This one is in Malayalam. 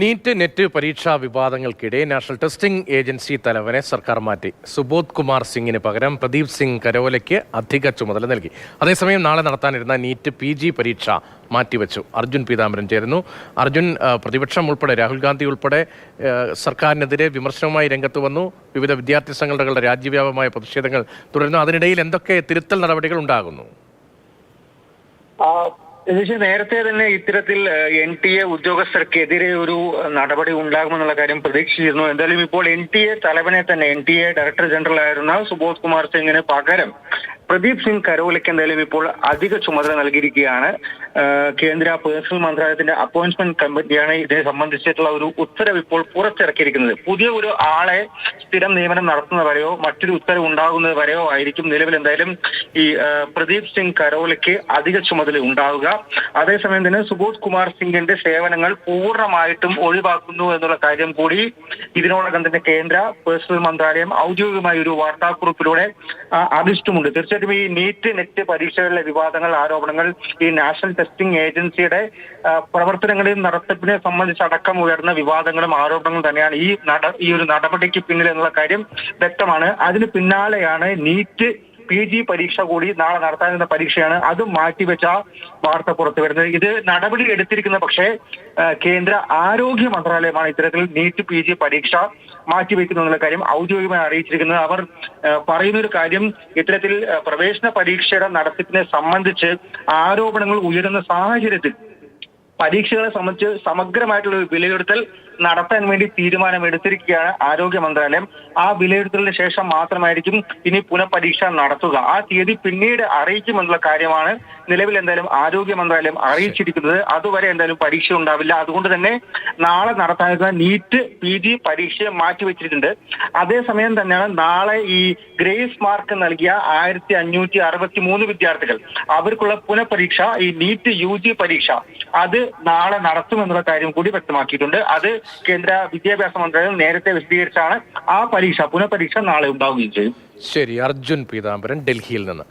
നീറ്റ് നെറ്റ് പരീക്ഷാ വിവാദങ്ങൾക്കിടെ നാഷണൽ ടെസ്റ്റിംഗ് ഏജൻസി തലവനെ സർക്കാർ മാറ്റി. സുബോധ് കുമാർ സിംഗിന് പകരം പ്രദീപ് സിംഗ് കരോലയ്ക്ക് അധിക ചുമതല നൽകി. അതേസമയം നാളെ നടത്താനിരുന്ന നീറ്റ് പി ജി പരീക്ഷ മാറ്റിവെച്ചു. അർജുൻ പീതാംബരൻ ചേരുന്നു. അർജുൻ പ്രതിപക്ഷം ഉൾപ്പെടെ രാഹുൽ ഗാന്ധി ഉൾപ്പെടെ സർക്കാരിനെതിരെ വിമർശനവുമായി രംഗത്ത് വന്നു. വിവിധ വിദ്യാർത്ഥി സംഘടനകളുടെ രാജ്യവ്യാപകമായ പ്രതിഷേധങ്ങൾ തുടരുന്നു. അതിനിടയിൽ എന്തൊക്കെ തിരുത്തൽ നടപടികൾ ഉണ്ടാകുന്നു? രതീഷ് നേരത്തെ തന്നെ ഇത്തരത്തിൽ എൻ ടി എ ഉദ്യോഗസ്ഥർക്കെതിരെ ഒരു നടപടി ഉണ്ടാകുമെന്നുള്ള കാര്യം പ്രതീക്ഷിച്ചിരുന്നു. എന്തായാലും ഇപ്പോൾ എൻ ടി എ തലവനെ തന്നെ N T A director general ആയിരുന്ന സുബോധ് കുമാർ സിംഗിന് പകരം പ്രദീപ് സിംഗ് കരോലയ്ക്ക് എന്തായാലും ഇപ്പോൾ അധിക ചുമതല നൽകിയിരിക്കുകയാണ്. കേന്ദ്ര പേഴ്സണൽ മന്ത്രാലയത്തിന്റെ അപ്പോയിന്റ്മെന്റ് കമ്മിറ്റിയാണ് ഇതിനെ സംബന്ധിച്ചിട്ടുള്ള ഒരു ഉത്തരവ് ഇപ്പോൾ പുറത്തിറക്കിയിരിക്കുന്നത്. പുതിയ ഒരു ആളെ സ്ഥിരം നിയമനം നടത്തുന്നവരെയോ മറ്റൊരു ഉത്തരവ് ഉണ്ടാകുന്നത് വരെയോ ആയിരിക്കും നിലവിൽ എന്തായാലും ഈ പ്രദീപ് സിംഗ് കരോലയ്ക്ക് അധിക ചുമതല ഉണ്ടാവുക. അതേസമയം തന്നെ സുബോധ് കുമാർ സിംഗിന്റെ സേവനങ്ങൾ പൂർണമായിട്ടും ഒഴിവാക്കുന്നു എന്നുള്ള കാര്യം കൂടി ഇതിനോടകം തന്നെ കേന്ദ്ര പേഴ്സണൽ മന്ത്രാലയം ഔദ്യോഗികമായ ഒരു വാർത്താക്കുറിപ്പിലൂടെ അറിയിച്ചിട്ടുമുണ്ട് തീർച്ചയായിട്ടും ഈ നീറ്റ് നെറ്റ് പരീക്ഷകളിലെ വിവാദങ്ങൾ ആരോപണങ്ങൾ ഈ നാഷണൽ ടെസ്റ്റിംഗ് ഏജൻസിയുടെ പ്രവർത്തനങ്ങളെയും നടത്തിപ്പിനെ സംബന്ധിച്ചടക്കം ഉയർന്ന വിവാദങ്ങളും ആരോപണങ്ങളും തന്നെയാണ് ഈ നട ഈ ഒരു നടപടിക്ക് പിന്നിൽ എന്നുള്ള കാര്യം വ്യക്തമാണ്. അതിന് പിന്നാലെയാണ് നീറ്റ് പി ജി പരീക്ഷ കൂടി നാളെ നടത്താനിരുന്ന പരീക്ഷയാണ് അതും മാറ്റിവെച്ച വാർത്ത പുറത്തു വരുന്നത്. ഇത് നടപടി എടുത്തിരിക്കുന്ന പക്ഷേ കേന്ദ്ര ആരോഗ്യ മന്ത്രാലയമാണ് ഇത്തരത്തിൽ നീറ്റ് പി ജി പരീക്ഷ മാറ്റിവെക്കുന്നു എന്നുള്ള കാര്യം ഔദ്യോഗികമായി അറിയിച്ചിരിക്കുന്നത്. അവർ പറയുന്ന ഒരു കാര്യം ഇത്തരത്തിൽ പ്രവേശന പരീക്ഷയുടെ നടത്തിപ്പിനെ സംബന്ധിച്ച് ആരോപണങ്ങൾ ഉയരുന്ന സാഹചര്യത്തിൽ പരീക്ഷകളെ സംബന്ധിച്ച് സമഗ്രമായിട്ടുള്ള ഒരു വിലയിരുത്തൽ നടത്താൻ വേണ്ടി തീരുമാനമെടുത്തിരിക്കുകയാണ് ആരോഗ്യ മന്ത്രാലയം. ആ വിലയിരുത്തലിന് ശേഷം മാത്രമായിരിക്കും ഇനി പുനഃപരീക്ഷ നടത്തുക. ആ തീയതി പിന്നീട് അറിയിക്കുമെന്നുള്ള കാര്യമാണ് നിലവിൽ എന്തായാലും ആരോഗ്യ മന്ത്രാലയം അറിയിച്ചിരിക്കുന്നത്. അതുവരെ എന്തായാലും പരീക്ഷ ഉണ്ടാവില്ല. അതുകൊണ്ട് തന്നെ നാളെ നടത്താനിരുന്ന നീറ്റ് പി ജി പരീക്ഷ മാറ്റിവെച്ചിട്ടുണ്ട്. അതേസമയം തന്നെയാണ് നാളെ ഈ ഗ്രേസ് മാർക്ക് നൽകിയ ആയിരത്തി അഞ്ഞൂറ്റി അറുപത്തി മൂന്ന് വിദ്യാർത്ഥികൾ. അവർക്കുള്ള പുനഃപരീക്ഷ ഈ നീറ്റ് യു ജി പരീക്ഷ. അത് നാളെ നടത്തുമെന്നുള്ള കാര്യം കൂടി വ്യക്തമാക്കിയിട്ടുണ്ട്. അത് കേന്ദ്ര വിദ്യാഭ്യാസ മന്ത്രാലയം നേരത്തെ വിശദീകരിച്ചാണ് ആ പരീക്ഷ പുനഃപരീക്ഷ നാളെ ഉണ്ടാവുകയും ചെയ്യും. ശരി അർജുൻ പീതാംബരൻ ഡൽഹിയിൽ നിന്ന്.